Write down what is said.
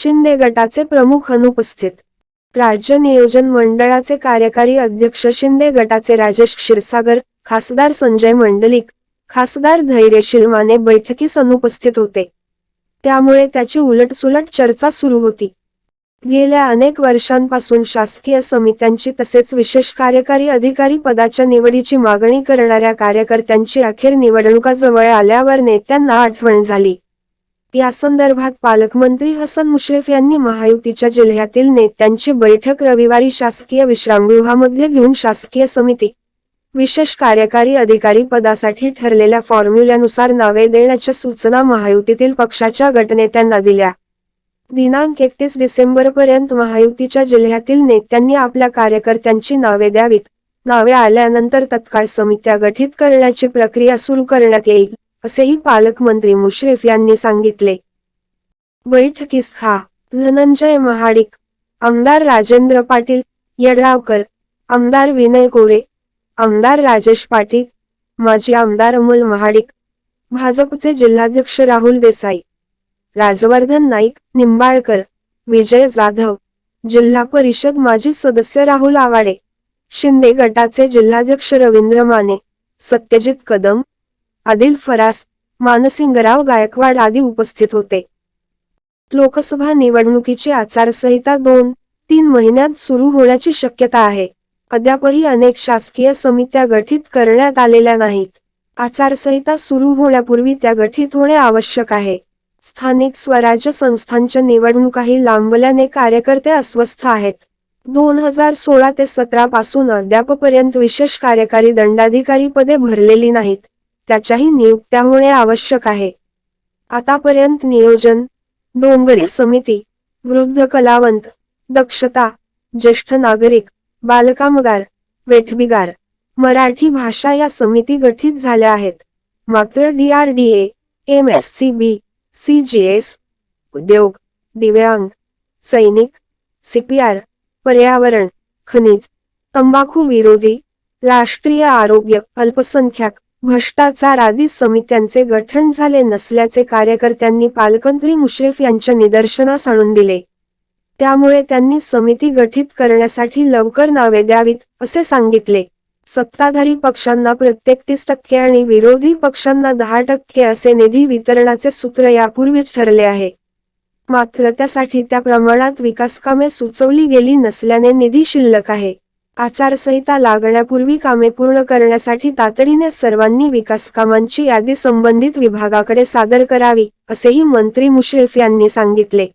शिंदे गटाचे प्रमुख अनुपस्थित. राज्य नियोजन मंडळाचे कार्यकारी अध्यक्ष शिंदे गटाचे राजेश क्षीरसागर खासदार संजय मंडलिक खासदार धैर्यशील माने बैठकीस अनुपस्थित होते. त्यामुळे त्याची उलटसुलट चर्चा सुरू होती. गेल्या अनेक वर्षांपासून शासकीय समित्यांची तसेच विशेष कार्यकारी अधिकारी पदाच्या निवडीची मागणी करणाऱ्या कार्यकर्त्यांची अखेर निवडणुका जवळ आल्यावर नेत्यांना आठवण झाली. या संदर्भात पालकमंत्री हसन मुश्रीफ यांनी महायुतीच्या जिल्ह्यातील नेत्यांची बैठक रविवारी शासकीय विश्रामगृहामध्ये घेऊन शासकीय समिती विशेष कार्यकारी अधिकारी पदासाठी ठरलेल्या फॉर्म्युल्यानुसार नावे देण्याच्या सूचना महायुतीतील पक्षाच्या गटनेत्यांना दिल्या. दिनांक एकतीस डिसेंबर पर्यंत महायुतीच्या जिल्ह्यातील नेत्यांनी आपल्या कार्यकर्त्यांची नावे द्यावीत. नावे आल्यानंतर तत्काळ समित्या गठीत करण्याची प्रक्रिया सुरू करण्यात येईल. असेही पालकमंत्री मुश्रीफ यांनी सांगितले. बैठकीस खा धनंजय महाडिक आमदार राजेंद्र पाटील यड्रावकर आमदार विनय कोरे आमदार राजेश पाटील माजी आमदार अमोल महाडिक भाजपचे जिल्हाध्यक्ष राहुल देसाई राजवर्धन नाईक निंबाळकर विजय जाधव जिल्हा परिषद माजी सदस्य राहुल आवाडे शिंदे गटाचे जिल्हाध्यक्ष रवींद्र माने सत्यजित कदम आदिल फरास मानसिंगराव गायकवाड आदी उपस्थित होते. लोकसभा निवडणुकीची आचारसंहिता दोन तीन महिन्यात सुरू होण्याची शक्यता आहे. अद्यापही अनेक शासकीय समित्या गठीत करण्यात आलेल्या नाहीत. आचारसंहिता सुरू होण्यापूर्वी त्या गठीत होणे आवश्यक आहे. स्थानिक स्वराज्य संस्थांच्या निवडणुकाही लांबल्याने कार्यकर्ते अस्वस्थ आहेत. दोन हजार सोळा ते सतरा पासून अद्यापपर्यंत विशेष कार्यकारी दंडाधिकारी पदे भरलेली नाहीत. त्याच्याही नियुक्त्या होणे आवश्यक आहे. आतापर्यंत नियोजन डोंगरी समिती वृद्ध कलावंत दक्षता ज्येष्ठ नागरिक बालकामगार वेठबिगार मराठी भाषा या समिती गठीत झाल्या आहेत. मात्र DRDA M S C B C G S उद्योग दिव्यांग सैनिक सीपीआर पर्यावरण खनिज तंबाखू विरोधी राष्ट्रीय आरोग्य अल्पसंख्याक भ्रष्टाचार आदी समित्यांचे गठन झाले नसल्याचे कार्यकर्त्यांनी पालकंत्री मुश्रीफ यांच्या निदर्शनास आणून दिले. त्यामुळे त्यांनी समिती गठीत करण्यासाठी लवकर नावे द्यावीत असे सांगितले. सत्ताधारी पक्षांना प्रत्येक तीस टक्के आणि विरोधी पक्षांना दहा टक्के असे निधी वितरणाचे सूत्र यापूर्वीच ठरले आहे. मात्र त्यासाठी त्या प्रमाणात विकासकामे सुचवली गेली नसल्याने निधी शिल्लक आहे. आचारसंहिता लागण्यापूर्वी कामे पूर्ण करण्यासाठी तातडीने सर्वांनी विकास कामांची यादी संबंधित विभागाकडे सादर करावी असेही मंत्री मुश्रीफ यांनी सांगितले.